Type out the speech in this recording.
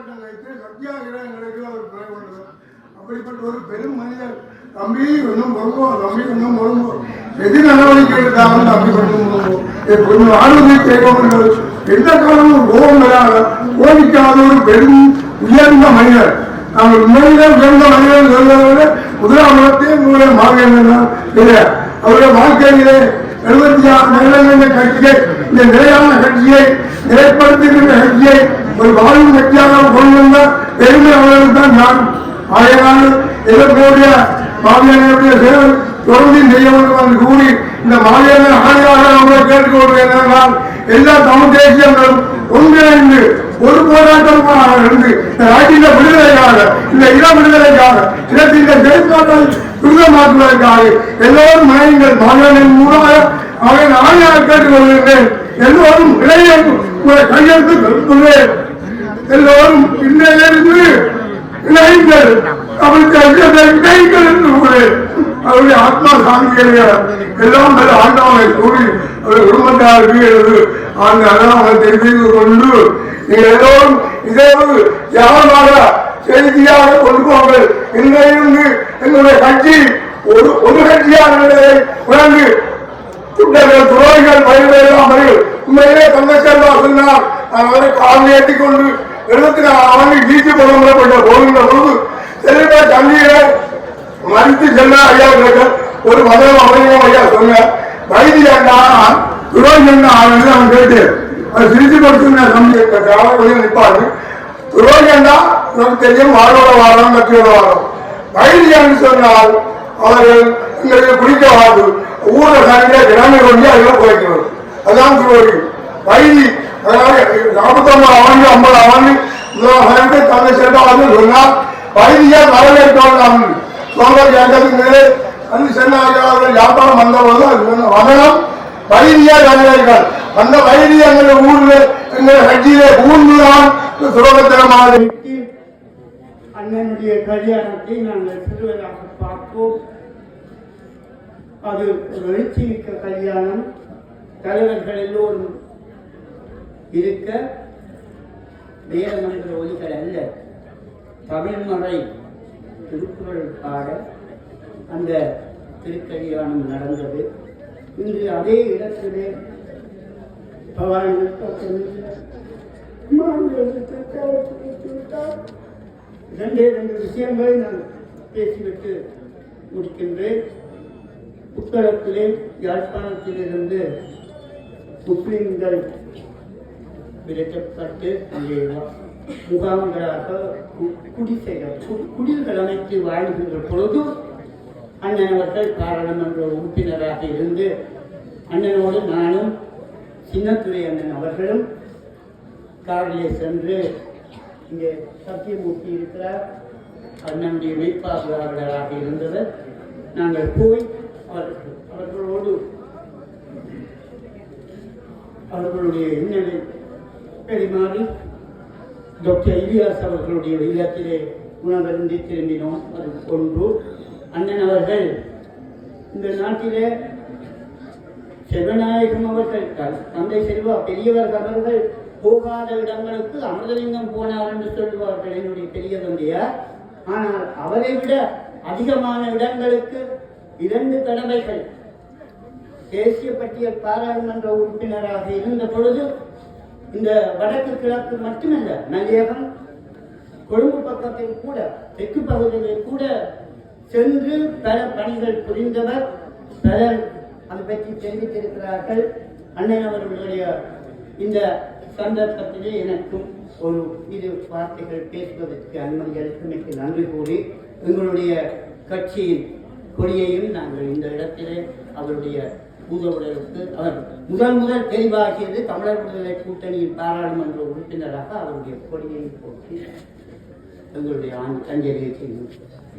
போராட்டம் வைத்து சத்தியாகிரகங்களுக்கு அவர் கொலை கொண்டவர் அப்படிப்பட்ட ஒரு பெரும் மனிதர் தம்பி இன்னும் வருவோம் தம்பி இன்னும் வருவோம் எது நடவடிக்கை எடுத்தாலும் தம்பி கொண்டு பொறுப்போம் இது கொஞ்சம் ஆளுமை செய்வோம் எந்த காலமும் கோபம் வராத கோபிக்காத ஒரு பெரும் உயர்ந்த மனிதர். நாங்கள் உண்மையிலே உயர்ந்த மனிதர் சொல்வதை முதலாமலத்தை உங்களுடைய மாவீரன் தான் அவருடைய வாழ்க்கையிலே எழுபத்தி ஆறு நிலையான கட்சியை இந்த நிலையான கட்சியை நிலைப்படுத்துகின்ற ஒரு வாழும் வெற்றியாக கொண்டிருந்த பெருமை அவர்களுக்கு நான் ஆகையினால் இதற்குடைய மாவியனுடைய செயல் தொடர்ந்து செய்ய வேண்டும் என்று கூறி இந்த மாவியனை ஆணையாக அவர்களை கேட்டுக்கொள்வேன் என்றால் எல்லா தமிழ் தேசியங்களும் ஒன்றிணைந்து ஒரு போராட்டமாக இருந்து இந்த நாட்டின் விடுதலைக்காக இந்த இளம் விடுதலைக்காக இனத்தின் செயல்பாட்டை துரிதமாக்குவதற்காக எல்லோரும் மனைவிகள் மாநிலத்தின் மூலமாக அவர்கள் ஆணையாக கேட்டுக்கொள்கின்றேன் எல்லோரும் இளைய உங்களை கையெழுத்து கொள்கிறேன் எல்லோரும் இன்றையிலிருந்து இணைங்கள். அவருக்கு இணைங்கள் என்று அவருடைய ஆத்மா சாந்தியடைய எல்லாம் நல்ல ஆண்டவனை கூறி அவருடைய குடும்பத்தாருக்கு எனது அந்த அண்ணாவை தெரிந்து கொண்டு நீங்கள் எல்லோரும் இதே ஒரு யாரமாக செய்தியாக கொண்டு போங்கள். இன்றையிலிருந்து எங்களுடைய கட்சி ஒரு ஒரு கட்சியாக நிலையை உணர்ந்து குண்டர்கள் துரோகிகள் பயிர்களாமல் உண்மையிலே தங்கச்செல்வா சொன்னார் அவரை காலில் ஏற்றிக்கொண்டு எழுபத்தி நாலு ஆண்டு வீட்டு புறமுறைப்பட்ட போகின்ற பொழுது செல்வா தண்ணீரை மறித்து செல்ல ஐயா கிட்ட ஒரு மதம் அமையும் ஐயா சொன்னார். வயது என்ன துரோகி என்ன ஆளுநர் அவன் கேட்டு அது சிரிச்சு கொடுத்து சமய கொஞ்சம் நிற்பாரு துரோகிண்டா நமக்கு தெரியும். வாரோட வாரம் கட்டியோட வாரம். வைத்தியன்னு சொன்னால் அவர்கள் எங்களுக்கு குடிக்க வாது. ஊரில் சார்ந்த கிராம கொண்டு அதில் குறைக்கிறது அதான் துரோகி வைதி அதனால நாற்பத்தொன்பது ஆண்டு ஐம்பது ஆண்டு முதலாவது தந்தை சென்றால் சொன்னால் வைதியா வரவேற்கலாம் சோழ கேட்டதுக்கு மேலே வந்து சென்னார்கள் வியாபாரம் வந்தபோது அது சொன்ன வதனம் வைதியா வரவேற்கிறார் அந்த வைதி எங்கள் ஊரில் எங்கள் கட்சியிலே ஊர்ந்துதான் சுரோகத்தனமாக வைத்து அண்ணனுடைய கல்யாணத்தை நாங்கள் சிறுவராக பார்ப்போம். அது ஒரு எழுச்சி மிக்க கல்யாணம். தலைவர்கள் எல்லோரும் இருக்க வேதமன்ற ஒலிகள் அல்ல. தமிழ்மறை திருக்குறள் பாட அந்த திருக்கல்யாணம் நடந்தது. இன்று அதே இடத்திலே பவானி இரண்டே ரெண்டு விஷயங்களை நான் பேசிவிட்டு முடிக்கின்றேன். புத்தகத்திலே யாழ்ப்பாணத்திலிருந்து முஸ்லிம்கள் விரட்டப்பட்டு அங்கே முகாம்களாக குடிசைகள் குடில்கள் அமைத்து வாழ்கின்ற பொழுது அண்ணன் அவர்கள் பாராளுமன்ற உறுப்பினராக இருந்து அண்ணனோடு நானும் சின்னத்துறை அண்ணன் அவர்களும் காரிலே சென்று இங்கே சத்தியமூர்த்தி இருக்கிறார். அண்ணனுடைய மெய்ப்பாளர்களாக இருந்தவர். நாங்கள் போய் அவர்கள் அவர்களோடு அவர்களுடைய இன்னலை பெருமாறு டாக்டர் இலியாஸ் அவர்களுடைய இல்லத்திலே உணவருந்தி திரும்பினோம். அது ஒன்று. அண்ணன் அவர்கள் இந்த நாட்டிலே செல்வநாயகம் அவர்கள் தந்தை செல்வா பெரியவர் அவர்கள் போகாத இடங்களுக்கு அமிர்தலிங்கம் போனார் என்று சொல்லுவார்கள் என்னுடைய பெரிய தந்தையார் ஆனால் அவரை விட அதிகமான இடங்களுக்கு இரண்டு கடமைகள். தேசிய பட்டியல் பாராளுமன்ற உறுப்பினராக இருந்த பொழுது இந்த வடக்கு கிழக்கு மட்டுமல்ல நல்லேகம் கொழும்பு பக்கத்தில் கூட தெற்கு பகுதிகளில் கூட சென்று பல பணிகள் புரிந்தவர் பலர் அதை பற்றி தெரிவித்திருக்கிறார்கள். அண்ணன் அவர்களுடைய இந்த சந்தர்ப்பத்திலே எனக்கும் ஒரு இரு வார்த்தைகள் பேசுவதற்கு அனுமதி அளித்தமைக்கு நன்றி கூறி எங்களுடைய கட்சியின் கொடியையும் நாங்கள் இந்த இடத்திலே அவருடைய பூதவுடலுக்கு அவர் முதல் முதல் தெளிவாகியது தமிழர் விடுதலை கூட்டணியின் பாராளுமன்ற உறுப்பினராக அவருடைய கொடியை போட்டு எங்களுடைய ஆண் அஞ்சலியை செய்யும்